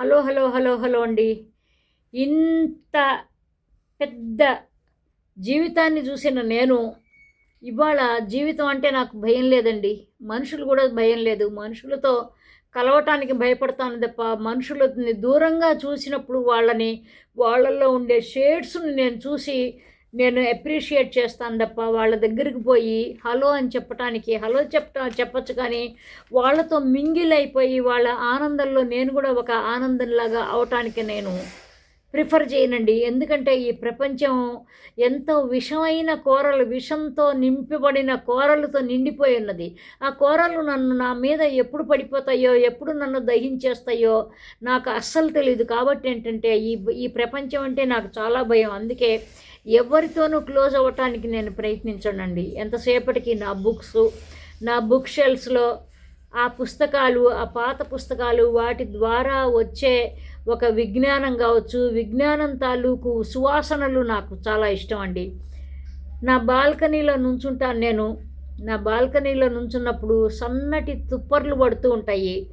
Hello hello hello hello అండి. ఇంత పెద్ద జీవితాన్ని చూసిన నేను ఇవాళ జీవితం అంటే నాకు భయం లేదండి. మనుషులు కూడా భయం లేదు. మనుషులతో కలవటానికి భయపడతాను తప్ప మనుషులని దూరంగా చూసినప్పుడు వాళ్ళని వాళ్ళల్లో ఉండే షేడ్స్ని నేను చూసి నేను అప్రిషియేట్ చేస్తాను తప్ప వాళ్ళ దగ్గరికి పోయి హలో అని చెప్పటానికి హలో చెప్ప చెప్పచ్చు కానీ వాళ్ళతో మింగిల్ అయిపోయి వాళ్ళ ఆనందంలో నేను కూడా ఒక ఆనందంలాగా అవటానికి నేను ప్రిఫర్ చేయనండి. ఎందుకంటే ఈ ప్రపంచం ఎంతో విషమైన కూరలు విషంతో నింపబడిన కూరలతో నిండిపోయి ఉన్నది. ఆ కూరలు నన్ను నా మీద ఎప్పుడు పడిపోతాయో ఎప్పుడు నన్ను దహించేస్తాయో నాకు అస్సలు తెలియదు కాబట్టి ఏంటంటే ఈ ఈ ప్రపంచం అంటే నాకు చాలా భయం. అందుకే ఎవరితోనూ క్లోజ్ అవ్వటానికి నేను ప్రయత్నించనండి. ఎంతసేపటికి నా బుక్స్ నా బుక్ షెల్స్లో ఆ పుస్తకాలు ఆ పాత పుస్తకాలు వాటి ద్వారా వచ్చే ఒక విజ్ఞానం కావచ్చు విజ్ఞానం తాలూకు సువాసనలు నాకు చాలా ఇష్టం అండి నా బాల్కనీలో నుంచుంటాను నేను. నా బాల్కనీలో నుంచున్నప్పుడు సన్నటి తుప్పర్లు పడుతూ ఉంటాయి.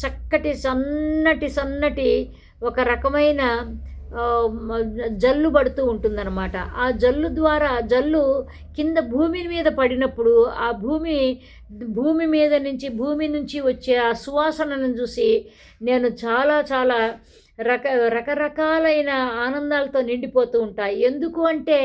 చక్కటి సన్నటి సన్నటి ఒక రకమైన జల్లు పడుతూ ఉంటుందన్నమాట. ఆ జల్లు ద్వారా జల్లు కింద భూమి మీద పడినప్పుడు ఆ భూమి భూమి మీద నుంచి భూమి నుంచి వచ్చే ఆ సువాసనను చూసి నేను చాలా చాలా రక రకరకాలైన ఆనందాలతో నిండిపోతూ ఉంటాయి ఎందుకు అంటే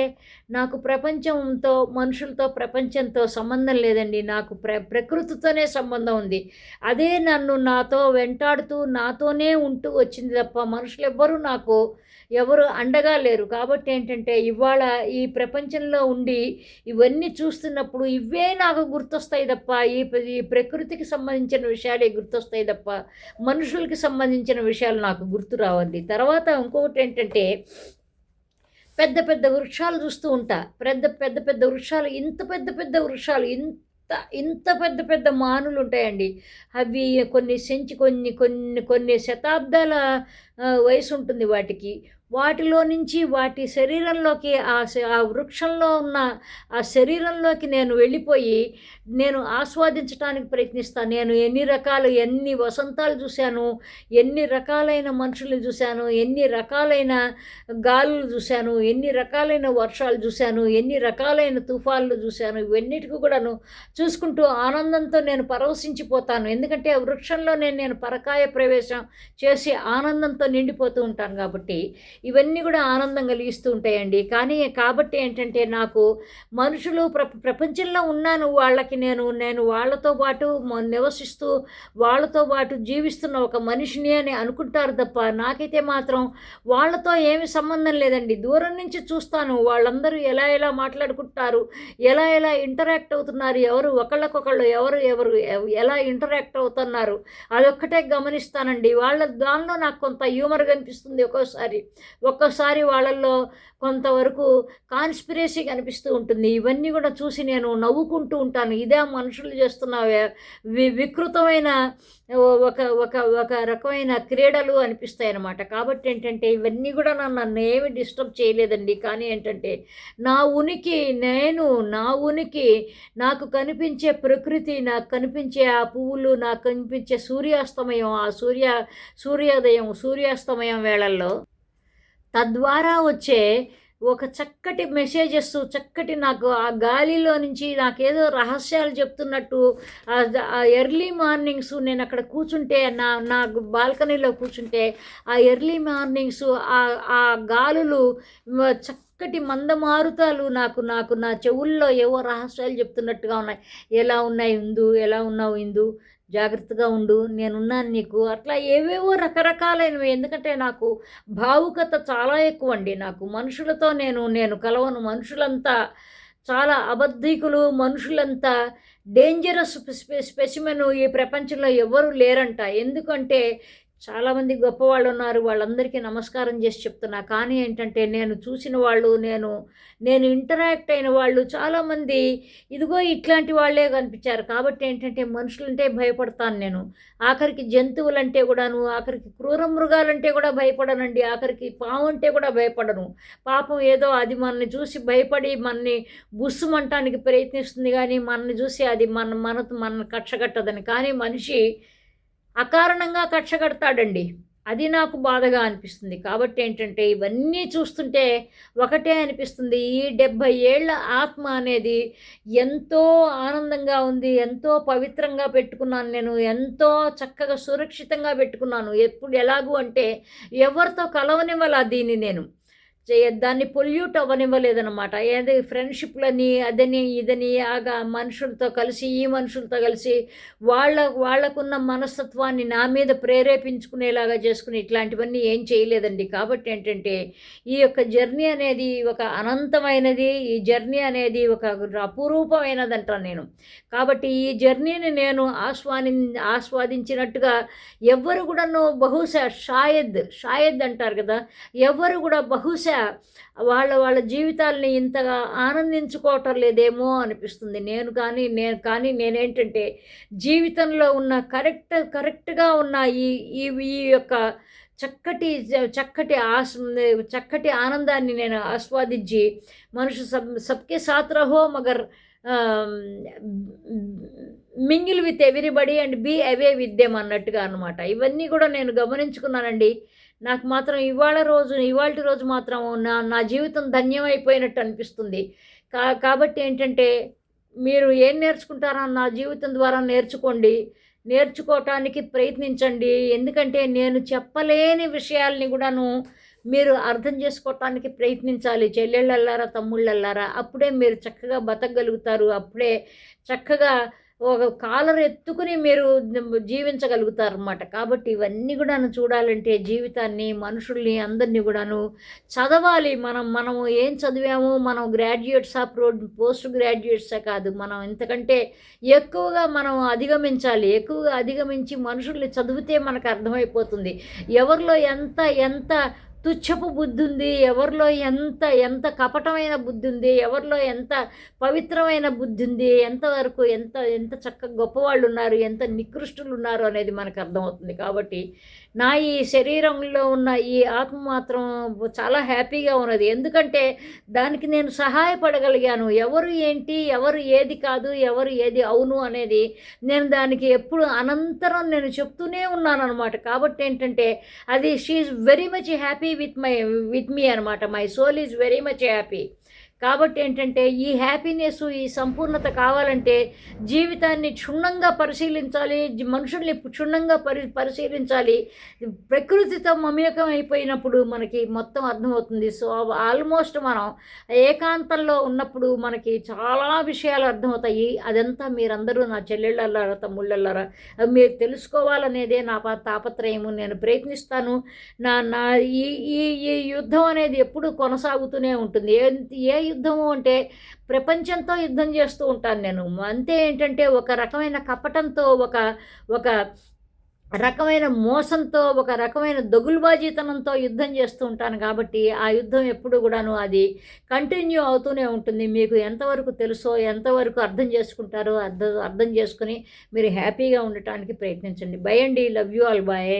నాకు ప్రపంచంతో మనుషులతో ప్రపంచంతో సంబంధం లేదండి. నాకు ప్ర ప్రకృతితోనే సంబంధం ఉంది. అదే నన్ను నాతో వెంటాడుతూ నాతోనే ఉంటూ వచ్చింది తప్ప మనుషులు ఎవ్వరూ నాకు ఎవరు అండగా లేరు. కాబట్టి ఏంటంటే ఇవాళ ఈ ప్రపంచంలో ఉండి ఇవన్నీ చూస్తున్నప్పుడు ఇవే నాకు గుర్తొస్తాయి తప్ప ఈ ఈ ప్రకృతికి సంబంధించిన విషయాలే గుర్తొస్తాయి తప్ప మనుషులకి సంబంధించిన విషయాలు నాకు గుర్తు రావండి. తర్వాత ఇంకొకటి ఏంటంటే పెద్ద పెద్ద వృక్షాలు చూస్తూ ఉంటా. పెద్ద పెద్ద పెద్ద వృక్షాలు ఇంత పెద్ద పెద్ద వృక్షాలు ఇంత ఇంత పెద్ద పెద్ద మానులు ఉంటాయండి. అవి కొన్ని సెంచి కొన్ని కొన్ని కొన్ని శతాబ్దాల వయసు ఉంటుంది వాటికి. వాటిలో నుంచి వాటి శరీరంలోకి ఆ ఆ వృక్షంలో ఉన్న ఆ శరీరంలోకి నేను వెళ్ళిపోయి నేను ఆస్వాదించడానికి ప్రయత్నిస్తాను నేను ఎన్ని రకాలు ఎన్ని వసంతాలు చూశాను ఎన్ని రకాలైన మనుషుల్ని చూశాను ఎన్ని రకాలైన గాలులు చూశాను ఎన్ని రకాలైన వర్షాలు చూశాను ఎన్ని రకాలైన తుఫాన్లు చూశాను ఇవన్నిటికీ కూడాను చూసుకుంటూ ఆనందంతో నేను పరవశించిపోతాను. ఎందుకంటే ఆ వృక్షంలో నేను నేను పరకాయ ప్రవేశం చేసి ఆనందంతో నిండిపోతూ ఉంటాను కాబట్టి ఇవన్నీ కూడా ఆనందం కలిగిస్తూ ఉంటాయండి. కానీ కాబట్టి ఏంటంటే నాకు మనుషులు ప్ర ప్రపంచంలో ఉన్నాను వాళ్ళకి నేను నేను వాళ్ళతో పాటు నివసిస్తూ వాళ్ళతో పాటు జీవిస్తున్న ఒక మనిషిని అని అనుకుంటారు తప్ప నాకైతే మాత్రం వాళ్ళతో ఏమి సంబంధం లేదండి. దూరం నుంచి చూస్తాను. వాళ్ళందరూ ఎలా ఎలా మాట్లాడుకుంటారు ఎలా ఎలా ఇంటరాక్ట్ అవుతున్నారు ఎవరు ఒకళ్ళకొకళ్ళు ఎవరు ఎవరు ఎలా ఇంటరాక్ట్ అవుతున్నారు అదొక్కటే గమనిస్తానండి. వాళ్ళ దానిలో నాకు కొంత హ్యూమర్ కనిపిస్తుంది ఒక్కోసారి. ఒక్కోసారి వాళ్ళల్లో కొంతవరకు కాన్స్పిరసీ కనిపిస్తూ ఉంటుంది. ఇవన్నీ కూడా చూసి నేను నవ్వుకుంటూ ఉంటాను. ఇదే మనుషులు చేస్తున్న వి వికృతమైన ఒక ఒక ఒక రకమైన క్రీడలు అనిపిస్తాయి అన్నమాట. కాబట్టి ఏంటంటే ఇవన్నీ కూడా నన్ను ఏమి డిస్టర్బ్ చేయలేదండి. కానీ ఏంటంటే నా ఉనికి నేను నా ఉనికి నాకు కనిపించే ప్రకృతి నాకు కనిపించే ఆ పువ్వులు నాకు కనిపించే సూర్యాస్తమయం ఆ సూర్య సూర్యోదయం సూర్యాస్తమయం వేళల్లో తద్వారా వచ్చే ఒక చక్కటి మెసేజెస్ చక్కటి నాకు ఆ గాలిలో నుంచి నాకేదో రహస్యాలు చెప్తున్నట్టు ఆ ఎర్లీ మార్నింగ్స్ నేను అక్కడ కూర్చుంటే నా నా బాల్కనీలో కూర్చుంటే ఆ ఎర్లీ మార్నింగ్స్ ఆ గాలులు చక్కటి మందమారుతాలు నాకు నాకు నా చెవుల్లో ఏవో రహస్యాలు చెప్తున్నట్టుగా ఉన్నాయి. ఎలా ఉన్నాయి ఇందు ఎలా ఉన్నావు ఇందు? జాగ్రత్తగా ఉండు నేనున్నాను నీకు. అట్లా ఏవేవో రకరకాలైనవి. ఎందుకంటే నాకు భావుకత చాలా ఎక్కువ అండి నాకు మనుషులతో నేను నేను కలవను. మనుషులంతా చాలా అబద్ధికులు మనుషులంతా డేంజరస్ స్పెసిమెన్ ఈ ప్రపంచంలో ఎవరు లేరంట. ఎందుకంటే చాలామంది గొప్పవాళ్ళు ఉన్నారు వాళ్ళందరికీ నమస్కారం చేసి చెప్తున్నా. కానీ ఏంటంటే నేను చూసిన వాళ్ళు నేను నేను ఇంటరాక్ట్ అయిన వాళ్ళు చాలామంది ఇదిగో ఇట్లాంటి వాళ్ళే కనిపించారు. కాబట్టి ఏంటంటే మనుషులంటే భయపడతాను నేను. ఆఖరికి జంతువులంటే కూడాను ఆఖరికి క్రూర మృగాలంటే కూడా భయపడనండి. ఆఖరికి పాము అంటే కూడా భయపడను. పాపం ఏదో అది మనని చూసి భయపడి మనని బుస్సుమంటానికి ప్రయత్నిస్తుంది కానీ మనని చూసి అది మన మన మన కక్షగట్టదని. కానీ మనిషి అకారణంగా కక్ష కడతాడండి. అది నాకు బాధగా అనిపిస్తుంది. కాబట్టి ఏంటంటే ఇవన్నీ చూస్తుంటే ఒకటే అనిపిస్తుంది. ఈ డెబ్భై ఏళ్ళ ఆత్మ అనేది ఎంతో ఆనందంగా ఉంది. ఎంతో పవిత్రంగా పెట్టుకున్నాను నేను. ఎంతో చక్కగా సురక్షితంగా పెట్టుకున్నాను. ఎప్పుడు ఎలాగూ అంటే ఎవరితో కలవనివ్వాల దీన్ని నేను? దాన్ని పొల్యూట్ అవ్వనివ్వలేదన్నమాట. ఏది ఫ్రెండ్షిప్లని అదని ఇదని ఆగా మనుషులతో కలిసి ఈ మనుషులతో కలిసి వాళ్ళ వాళ్ళకున్న మనస్తత్వాన్ని నా మీద ప్రేరేపించుకునేలాగా చేసుకుని ఇట్లాంటివన్నీ ఏం చేయలేదండి. కాబట్టి ఏంటంటే ఈ యొక్క జర్నీ అనేది ఒక అనంతమైనది. ఈ జర్నీ అనేది ఒక అపురూపమైనది అంటాను నేను. కాబట్టి ఈ జర్నీని నేను ఆస్వాని ఆస్వాదించినట్టుగా ఎవ్వరు కూడాను బహుశా షాయద్ షాయద్ అంటారు కదా ఎవ్వరు కూడా బహుశా వాళ్ళ వాళ్ళ జీవితాల్ని ఇంతగా ఆనందించుకోవటం లేదేమో అనిపిస్తుంది. నేను కానీ నేను కానీ నేనేంటంటే జీవితంలో ఉన్న కరెక్ట్ కరెక్ట్గా ఉన్న ఈ ఈ ఈ యొక్క చక్కటి చక్కటి ఆస్ చక్కటి ఆనందాన్ని నేను ఆస్వాదించి మనుషు సబ్ సబ్కే సాత్ రహో Magar mingle with everybody and be away with them అన్నట్టుగా అనమాట ఇవన్నీ కూడా నేను గమనించుకున్నానండి. నాకు మాత్రం ఇవాళ రోజు ఇవాళ రోజు మాత్రం నా నా జీవితం ధన్యమైపోయినట్టు అనిపిస్తుంది. కా కాబట్టి ఏంటంటే మీరు ఏం నేర్చుకుంటారో నా జీవితం ద్వారా నేర్చుకోండి. నేర్చుకోవటానికి ప్రయత్నించండి. ఎందుకంటే నేను చెప్పలేని విషయాల్ని కూడాను మీరు అర్థం చేసుకోవటానికి ప్రయత్నించాలి. చెల్లెళ్ళల్లారా తమ్ముళ్ళల్లారా అప్పుడే మీరు చక్కగా బతకగలుగుతారు. అప్పుడే చక్కగా ఒక కాలర్ ఎత్తుకుని మీరు జీవించగలుగుతారు అన్నమాట కాబట్టి ఇవన్నీ కూడాను చూడాలంటే జీవితాన్ని మనుషుల్ని అందరినీ కూడాను చదవాలి. మనం మనము ఏం చదివాము మనం గ్రాడ్యుయేట్సా ప్రో పోస్ట్ గ్రాడ్యుయేట్సా కాదు. మనం ఇంతకంటే ఎక్కువగా మనం అధిగమించాలి. ఎక్కువగా అధిగమించి మనుషుల్ని చదివితే మనకు అర్థమైపోతుంది. ఎవరిలో ఎంత ఎంత తుచ్చపు బుద్ధి ఉంది ఎవరిలో ఎంత ఎంత కపటమైన బుద్ధి ఉంది ఎవరిలో ఎంత పవిత్రమైన బుద్ధి ఉంది ఎంతవరకు ఎంత ఎంత చక్కగా గొప్పవాళ్ళు ఉన్నారు ఎంత నికృష్టులు ఉన్నారు అనేది మనకు అర్థమవుతుంది. కాబట్టి నా ఈ శరీరంలో ఉన్న ఈ ఆత్మ మాత్రం చాలా హ్యాపీగా ఉన్నది. ఎందుకంటే దానికి నేను సహాయపడగలిగాను. ఎవరు ఏంటి ఎవరు ఏది కాదు ఎవరు ఏది అవును అనేది నేను దానికి ఎప్పుడు అనంతరం నేను చెప్తూనే ఉన్నాను అనమాట కాబట్టి ఏంటంటే అది she very much happy with my with me Armata. My soul is very much happy. కాబట్టి ఏంటంటే ఈ హ్యాపీనెస్ ఈ సంపూర్ణత కావాలంటే జీవితాన్ని క్షుణ్ణంగా పరిశీలించాలి మనుషుల్ని క్షుణ్ణంగా పరి పరిశీలించాలి. ప్రకృతితో మమేకం అయిపోయినప్పుడు మనకి మొత్తం అర్థమవుతుంది. సో ఆల్మోస్ట్ మనం ఏకాంతంలో ఉన్నప్పుడు మనకి చాలా విషయాలు అర్థమవుతాయి. అదంతా మీరందరూ నా చెల్లెళ్ళల్లారా తమ్ముళ్ళల్లారా మీరు తెలుసుకోవాలనేదే నా తాపత్రయము. నేను ప్రయత్నిస్తాను. నా నా ఈ ఈ ఈ యుద్ధం అనేది ఎప్పుడు కొనసాగుతూనే ఉంటుంది. ఏ ఏ యుద్ధము అంటే ప్రపంచంతో యుద్ధం చేస్తూ ఉంటాను నేను. అంతే ఏంటంటే ఒక రకమైన కపటంతో ఒక ఒక రకమైన మోసంతో ఒక రకమైన దొగులుబాజీతనంతో యుద్ధం చేస్తూ ఉంటాను కాబట్టి ఆ యుద్ధం ఎప్పుడు కూడాను అది కంటిన్యూ అవుతూనే ఉంటుంది. మీకు ఎంతవరకు తెలుసో ఎంతవరకు అర్థం చేసుకుంటారో అర్థం అర్థం చేసుకుని మీరు హ్యాపీగా ఉండటానికి ప్రయత్నించండి. బై అండి. Love you all. బాయ్.